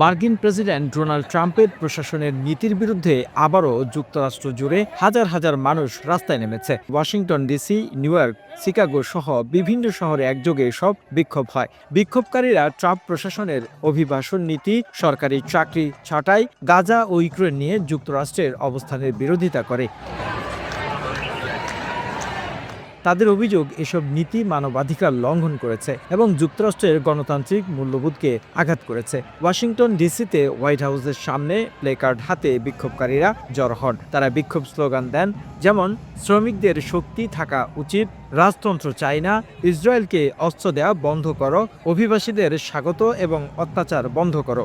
মার্কিন president Donald ট্রাম্পের প্রশাসনের নীতির বিরুদ্ধে আবারও যুক্তরাষ্ট্র জুড়ে হাজার হাজার মানুষ রাস্তায় নেমেছে। Washington DC, New York, Chicago সহ বিভিন্ন শহরে একযোগে সব বিক্ষোভ হয়। বিক্ষোভকারীরা ট্রাম্প প্রশাসনের অভিবাসন নীতি, সরকারি চাকরি ছাঁটাই, গাজা ও ইউক্রেন নিয়ে যুক্তরাষ্ট্রের অবস্থানের বিরোধিতা করে। তাদের অভিযোগ এসব নীতি মানবাধিকার লঙ্ঘন করেছে এবং যুক্তরাষ্ট্রের গণতান্ত্রিক মূল্যবোধকে আঘাত করেছে। ওয়াশিংটন ডিসিতে হোয়াইট হাউসের সামনে প্লেকার্ড হাতে বিক্ষোভকারীরা জড়ো হন। তারা বিক্ষোভ স্লোগান দেন যেমন, শ্রমিকদের শক্তি থাকা উচিত। রাজতন্ত্র চাই না। ইসরায়েলকে অস্ত্র দেওয়া বন্ধ করো। অভিবাসীদের স্বাগত এবং অত্যাচার বন্ধ করো।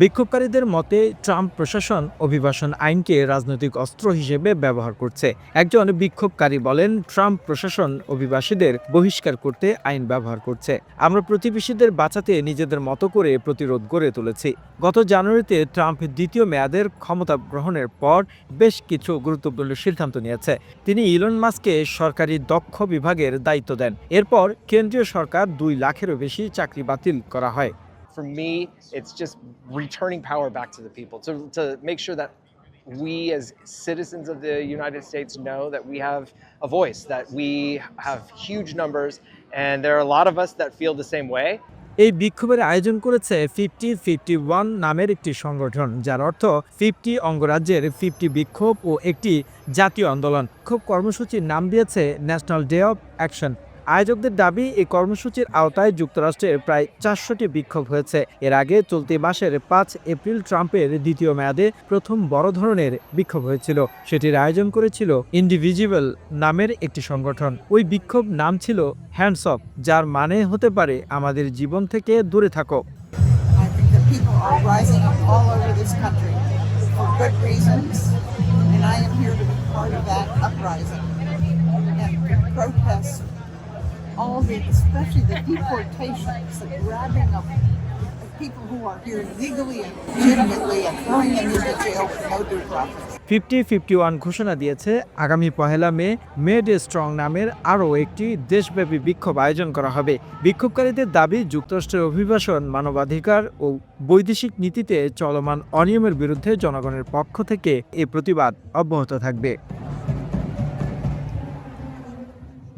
বিক্ষোভকারীদের মতে, ট্রাম্প প্রশাসন অভিবাসন আইনকে রাজনৈতিক অস্ত্র হিসেবে ব্যবহার করছে। একজন বিক্ষোভকারী বলেন, ট্রাম্প প্রশাসন অভিবাসীদের বহিষ্কার করতে আইন ব্যবহার করছে। আমরা প্রতিবেশীদের বাঁচাতে নিজেদের মতো করে প্রতিরোধ গড়ে তুলেছি। গত জানুয়ারিতে ট্রাম্প দ্বিতীয় মেয়াদের ক্ষমতা গ্রহণের পর বেশ কিছু গুরুত্বপূর্ণ সিদ্ধান্ত নিয়েছে। তিনি ইলন মাস্ককে সরকারি দক্ষ বিভাগের দায়িত্ব দেন। এরপর কেন্দ্রীয় সরকার দুই লাখেরও বেশি চাকরি বাতিল করা হয়। For me, it's just returning power back to the people to, to make sure that we, as citizens of the United States, know that we have a voice, that we have huge numbers, and there are a lot of us that feel the same way. এই বিক্ষোভের আয়োজন করেছে fifty fifty one নামের একটি সংগঠন যার অর্থ fifty অঙ্গরাজ্যের ফিফটি বিক্ষোভ ও একটি জাতীয় আন্দোলন ক্ষোভ কর্মসূচির নাম দিয়েছে ন্যাশনাল ডে অফ অ্যাকশন আয়োজকদের দাবি, এই কর্মসূচির আওতায় যুক্তরাষ্ট্রের প্রায় চারশোটি বিক্ষোভ হয়েছে। এর আগে চলতি মাসের পাঁচ এপ্রিল ট্রাম্পের দ্বিতীয় মেয়াদে প্রথম বড় ধরনের বিক্ষোভ হয়েছিল। সেটির আয়োজন করেছিল ইন্ডিভিজুয়াল নামের একটি সংগঠন। ওই বিক্ষোভ নাম ছিল হ্যান্ডস অফ যার মানে হতে পারে আমাদের জীবন থেকে দূরে থাকো। Protest all the, especially the deportations, the grabbing of people who are here legally and legitimately and throwing them into jail for no due process. Fifty fifty one ঘোষণা দিয়েছে আগামী পহেলা মে মেড এ স্ট্রং নামের আরও একটি দেশব্যাপী বিক্ষোভ আয়োজন করা হবে বিক্ষোভকারীদের দাবি যুক্তরাষ্ট্রের অভিবাসন মানবাধিকার ও বৈদেশিক নীতিতে চলমান অনিয়মের বিরুদ্ধে জনগণের পক্ষ থেকে এ প্রতিবাদ অব্যাহত থাকবে